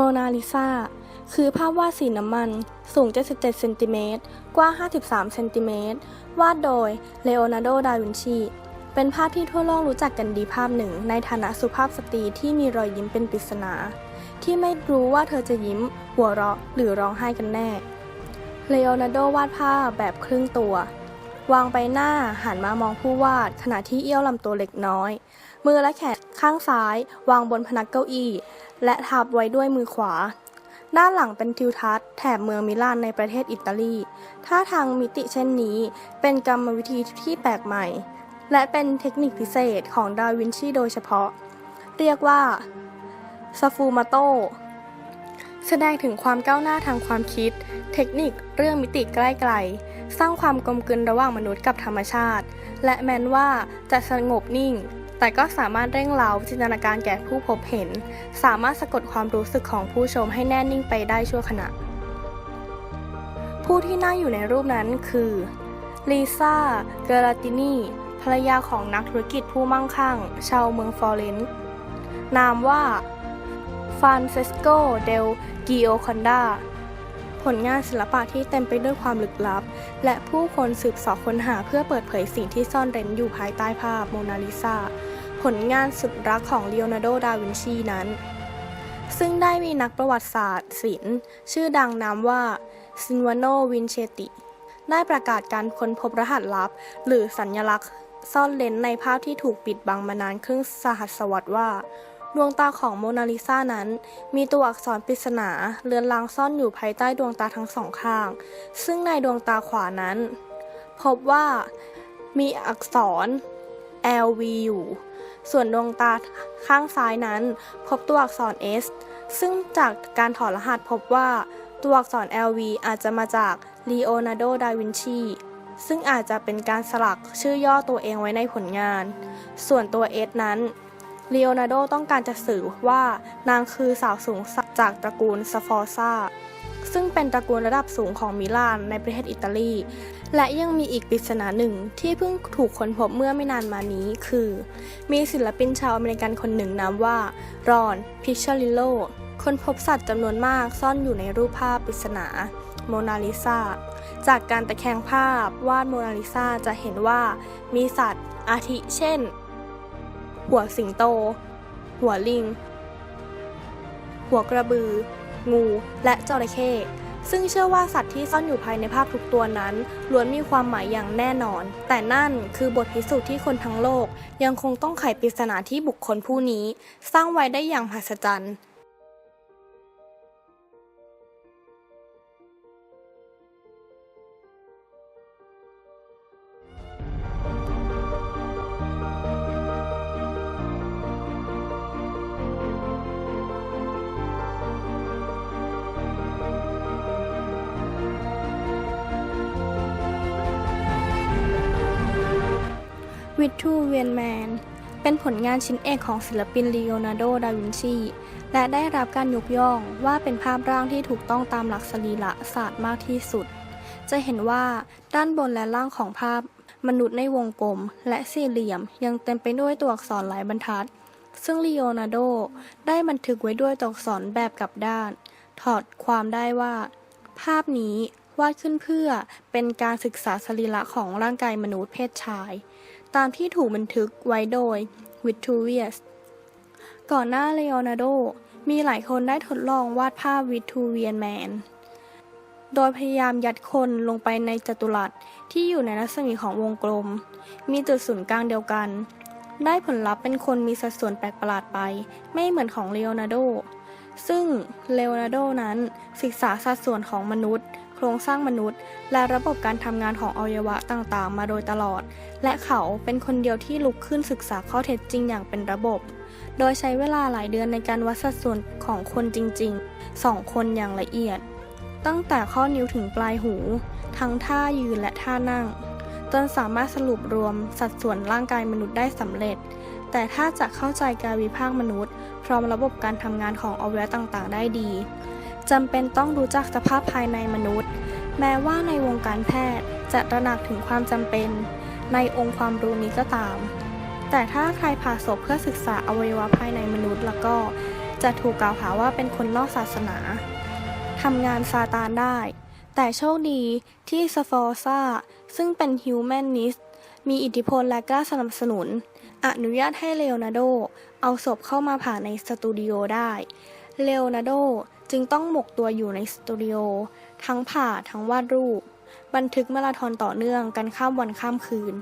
โมนาลิซาคือภาพวาดสีน้ำมัน สูง 77 เซนติเมตร กว้าง 53 เซนติเมตร วาดโดยเลโอนาร์โด ดาวินชี เป็นภาพที่ทั่วโลกรู้จักกันดีภาพหนึ่ง ในฐานะสุภาพสตรีที่มีรอยยิ้มเป็นปริศนา ที่ไม่รู้ว่าเธอจะยิ้ม หัวเราะ หรือร้องไห้กันแน่ เลโอนาร์โดวาดภาพแบบครึ่งตัว วางไปหน้าหันมามองผู้วาด ขณะที่เอี้ยวลำตัวเล็กน้อย มือและแขนข้างซ้าย วางบนพนักเก้าอี้ และทับไว้ด้วยมือขวา ด้านหลังเป็นทิวทัศน์แถบเมืองมิลานในประเทศอิตาลีท่าทางมิติเช่นนี้เป็นกรรมวิธีที่แปลกใหม่ และเป็นเทคนิคพิเศษของดาวินชีโดยเฉพาะ เรียกว่าสฟูมาโตแสดงถึงความก้าวหน้าทางความคิด เทคนิคเรื่องมิติใกล้ไกล สร้างความกลมกลืนระหว่างมนุษย์กับธรรมชาติ และแม้นว่าจะสงบนิ่ง แต่ก็สามารถเร่งเร้าจินตนาการแก่ผู้พบเห็น สามารถสะกดความรู้สึกของผู้ชมให้แน่นิ่งไปได้ชั่วขณะ ผู้ที่นั่งอยู่ในรูปนั้นคือลิซ่า เกราตินีภรรยาของนักธุรกิจผู้มั่งคั่ง ชาวเมืองฟลอเรนซ์นามว่าฟานเซสโก เดล กิโอคอนดา ผลงานศิลปะที่เต็มไปด้วยความลึกลับ และผู้คนสืบสอบค้นหาเพื่อเปิดเผยสิ่งที่ซ่อนเร้นอยู่ภายใต้ภาพโมนาลิซาผลงานสุดรักของเลโอนาร์โด ดาวินชีนั้น ซึ่งได้มีนักประวัติศาสตร์ศิลป์ชื่อดังนามว่าซินวาโน วินเชติ ได้ประกาศการค้นพบรหัสลับ หรือสัญลักษณ์ซ่อนเร้นในภาพที่ถูกปิดบังมานานครึ่งสหัสวรรษว่า ดวงตาของโมนาลิซานั้น มีตัวอักษรปริศนาเลือนลางซ่อนอยู่ภายใต้ดวงตาทั้งสองข้าง ซึ่งในดวงตาขวานั้น พบว่ามีอักษร LV อยู่ ส่วนดวงตาข้างซ้ายนั้น พบตัวอักษร S ซึ่งจากการถอดรหัสพบว่าตัวอักษร LV อาจจะมาจาก Leonardo da Vinci ซึ่งอาจจะเป็นการสลักชื่อย่อตัวเองไว้ในผลงาน ส่วนตัว S นั้น ลีโอนาร์โดต้องการจะสื่อว่านางคือสาวสูงจากตระกูลสฟอร์ซาซึ่งเป็นตระกูลระดับสูงของมิลานในประเทศอิตาลี และยังมีอีกปริศนาหนึ่งที่เพิ่งถูกค้นพบเมื่อไม่นานมานี้คือ มีศิลปินชาวอเมริกันคนหนึ่งนามว่า รอน พิชชลิโลค้นพบสัตว์จำนวนมากซ่อนอยู่ในรูปภาพปริศนา โมนาลิซา จากการตะแคงภาพวาดโมนาลิซาจะเห็นว่ามีสัตว์อาทิเช่น หัวสิงโต หัวลิง หัวกระบือ งูและจระเข้ซึ่งเชื่อว่าสัตว์ที่ซ่อนอยู่ภายในภาพทุกตัวนั้นล้วนมีความหมายอย่างแน่นอน แต่นั่นคือบทพิสูจน์ที่คนทั้งโลก ยังคงต้องไขปริศนาที่บุคคลผู้นี้ สร้างไว้ได้อย่างมหัศจรรย์ วิทูเวียนแมน เป็นผลงานชิ้นเอกของศิลปินลีโอนาร์โด ดาวินชี และได้รับการยกย่องว่าเป็นภาพร่างที่ถูกต้องตามหลักสรีระศาสตร์มากที่สุด จะเห็นว่าด้านบนและล่างของภาพ มนุษย์ในวงกลม และสี่เหลี่ยม ยังเต็มไปด้วยตัวอักษรหลายบรรทัด ซึ่งลีโอนาร์โด ได้บันทึกไว้ด้วยตัวอักษรแบบกลับด้าน ถอดความได้ว่า ภาพนี้วาดขึ้นเพื่อเป็นการศึกษาสรีระของร่างกายมนุษย์เพศชาย ตามที่ถูกบันทึกไว้โดยวิทูเวียสก่อนหน้าเลโอนาร์โด มีหลายคนได้ทดลองวาดภาพวิทูเวียนแมน โดยพยายามยัดคนลงไปในจัตุรัสที่อยู่ในรัศมีของวงกลม มีจุดศูนย์กลางเดียวกัน ได้ผลลัพธ์เป็นคนมีสัดส่วนแปลกประหลาดไป ไม่เหมือนของเลโอนาร์โด ซึ่งเลโอนาร์โดนั้นศึกษาสัดส่วนของมนุษย์ โครงสร้างมนุษย์ และระบบการทำงานของอวัยวะต่างๆ มาโดยตลอด และเขาเป็นคนเดียวที่ลุกขึ้นศึกษาข้อเท็จจริงอย่างเป็นระบบ โดยใช้เวลาหลายเดือนในการวัดสัดส่วนของคนจริงๆสองคนอย่างละเอียด ตั้งแต่ข้อนิ้วถึงปลายหู ทั้งท่ายืนและท่านั่ง จนสามารถสรุปรวมสัดส่วนร่างกายมนุษย์ได้สำเร็จแต่ถ้าจะเข้าใจการวิพากษ์มนุษย์ พร้อมระบบการทำงานของอวัยวะต่างๆ ได้ดี จำเป็นต้องรู้จักสภาพภายในมนุษย์ แม้ว่าในวงการแพทย์จะตระหนักถึงความจำเป็น ในองค์ความรู้นี้ก็ตาม แต่ถ้าใครผ่าศพเพื่อศึกษาอวัยวะภายในมนุษย์แล้วก็จะถูกกล่าวหาว่าเป็นคนนอกศาสนาทำงานซาตานได้ แต่โชคดีที่สฟอร์ซาซึ่งเป็นฮิวแมนนิสต์มีอิทธิพลและกล้าสนับสนุน อนุญาตให้เลโอนาโด เอาศพเข้ามาผ่าในสตูดิโอได้ เลโอนาโด จึงต้องหมกตัวอยู่ในสตูดิโอ ทั้งผ่าทั้งวาดรูป บันทึกมาราธอนต่อเนื่องกันข้ามวันข้ามคืน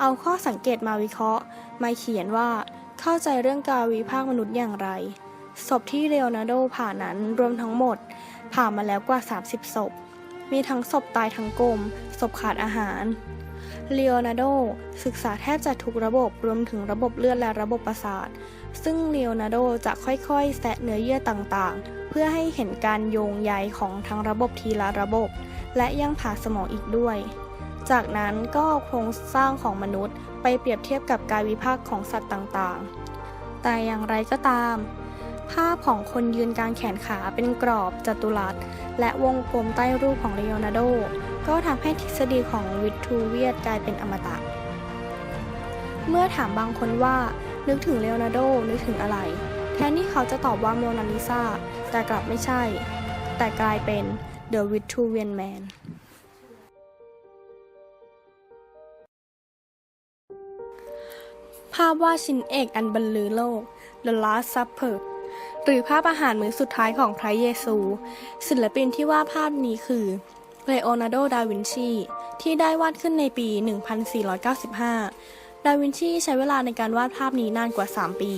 เอาข้อสังเกตมาวิเคราะห์ มาเขียนว่าเข้าใจเรื่องการวิพากษ์มนุษย์อย่างไร ศพที่เลโอนาร์โดผ่านั้นรวมทั้งหมด ผ่ามาแล้วกว่า 30 ศพ มีทั้งศพตายทั้งกลม ศพขาดอาหารเลโอนาร์โดศึกษาแทบจะทุกระบบรวมถึงระบบเลือดและระบบประสาท ซึ่งเลโอนาร์โดจะค่อยๆแซะเนื้อเยื่อต่างๆ พื่อให้เห็นการโยงใยของทั้งระบบทีละระบบ และยังผ่าสมองอีกด้วย จากนั้นก็โครงสร้างของมนุษย์ไปเปรียบเทียบกับการวิพากษ์ของสัตว์ต่างๆ แต่อย่างไรก็ตาม ภาพของคนยืนกลางแขนขาเป็นกรอบจัตุรัส และวงกลมใต้รูปของเลโอนาร์โด ก็ทำให้ทฤษฎีของวิทูเวียสกลายเป็นอมตะ เมื่อถามบางคนว่านึกถึงเลโอนาร์โดนึกถึงอะไร แทนที่เขาจะตอบว่าโมนาลิซาแต่กลับไม่ใช่ แต่กลายเป็น The Vitruvian Man ภาพวาดชิ้นเอกอันบรรลือโลก The Last Supper หรือภาพอาหารมื้อสุดท้ายของพระเยซู ศิลปินที่วาดภาพนี้คือเลโอนาร์โด ดาวินชี ที่ได้วาดขึ้นในปี 1495 ดาวินชีใช้เวลาในการวาดภาพนี้นานกว่า 3 ปี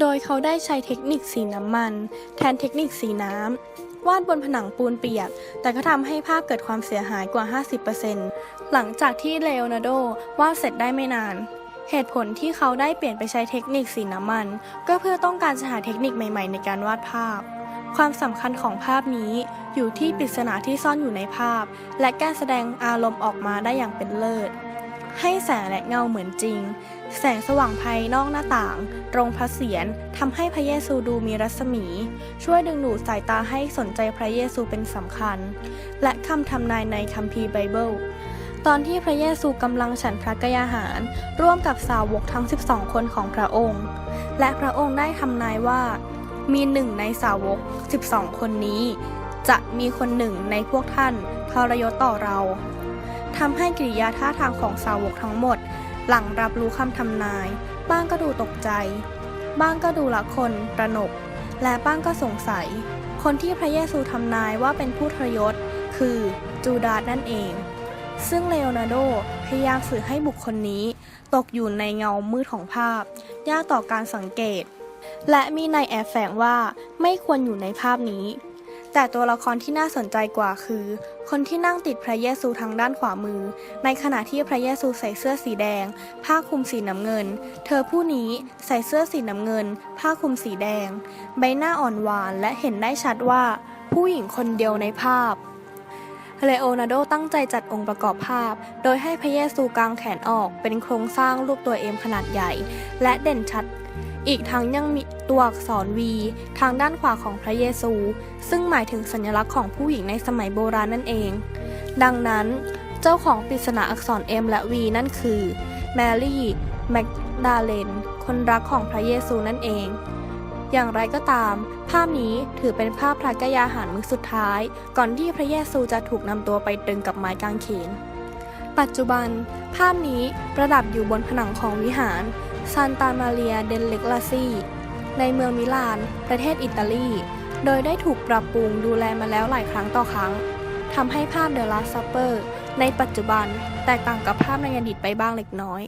โดยเขาได้ใช้เทคนิคสีน้ำมัน แทนเทคนิคสีน้ำ วาดบนผนังปูนเปียก แต่ก็ทำให้ภาพเกิดความเสียหายกว่า 50%หลังจากที่เลโอนาร์โดวาดเสร็จได้ไม่นาน เหตุผลที่เขาได้เปลี่ยนไปใช้เทคนิคสีน้ำมัน ก็เพื่อต้องการจะหาเทคนิคใหม่ๆ ในการวาดภาพ ความสำคัญของภาพนี้อยู่ที่ปริศนาที่ซ่อนอยู่ในภาพ และการแสดงอารมณ์ออกมาได้อย่างเป็นเลิศ ให้แสงและเงาเหมือนจริง แสงสว่างภายนอกหน้าต่างตรงพระเศียรทำให้พระเยซูดูมีรัศมี ช่วยดึงดูดสายตาให้สนใจพระเยซูเป็นสำคัญ และคำทำนายในคัมภีร์ไบเบิลตอนที่พระเยซูกำลังฉันพระกยาหาร ร่วมกับสาวกทั้ง 12 คนของพระองค์ และพระองค์ได้ทำนายว่า มีหนึ่งในสาวก 12 คนนี้ จะมีคนหนึ่งในพวกท่านทรยศต่อเรา ทำให้กิริยาท่าทางของสาวกทั้งหมด หลังรับรู้คำทำนาย บ้างก็ดูตกใจ บ้างก็ดูละคนประหนก และบ้างก็สงสัย คนที่พระเยซูทำนายว่าเป็นผู้ทรยศ คือจูดาสนั่นเอง ซึ่งเลโอนาร์โดพยายามสื่อให้บุคคลนี้ ตกอยู่ในเงามืดของภาพ ยากต่อการสังเกต และมีในแอบแฝงว่าไม่ควรอยู่ในภาพนี้ แต่ตัวละครที่น่าสนใจกว่าคือ คนที่นั่งติดพระเยซูทางด้านขวามือ ในขณะที่พระเยซูใส่เสื้อสีแดง ผ้าคลุมสีน้ำเงิน เธอผู้นี้ใส่เสื้อสีน้ำเงิน ผ้าคลุมสีแดง ใบหน้าอ่อนหวานและเห็นได้ชัดว่า ผู้หญิงคนเดียวในภาพเลโอนาร์โดตั้งใจจัดองค์ประกอบภาพ โดยให้พระเยซูกางแขนออกเป็นโครงสร้างรูปตัวเอ็มขนาดใหญ่ และเด่นชัด อีกทั้งยังมีตัวอักษร V ทางด้านขวาของพระเยซู ซึ่งหมายถึงสัญลักษณ์ของผู้หญิงในสมัยโบราณนั่นเอง ดังนั้น เจ้าของปริศนาอักษร M และ V นั่นคือแมรี่แมกดาเลน คนรักของพระเยซูนั่นเอง อย่างไรก็ตาม ภาพนี้ถือเป็นภาพพระกยาหารมื้อสุดท้าย ก่อนที่พระเยซูจะถูกนำตัวไปตรึงกับไม้กางเขน ปัจจุบัน ภาพนี้ประดับอยู่บนผนังของวิหาร ซานตามาเรียเดนเลกลาซีในเมืองมิลาน ประเทศอิตาลี โดยได้ถูกปรับปรุงดูแลมาแล้วหลายครั้งต่อครั้งทำให้ภาพเดอะลาสซัปเปอร์ในปัจจุบันแตกต่างกับภาพในอดีตไปบ้างเล็กน้อย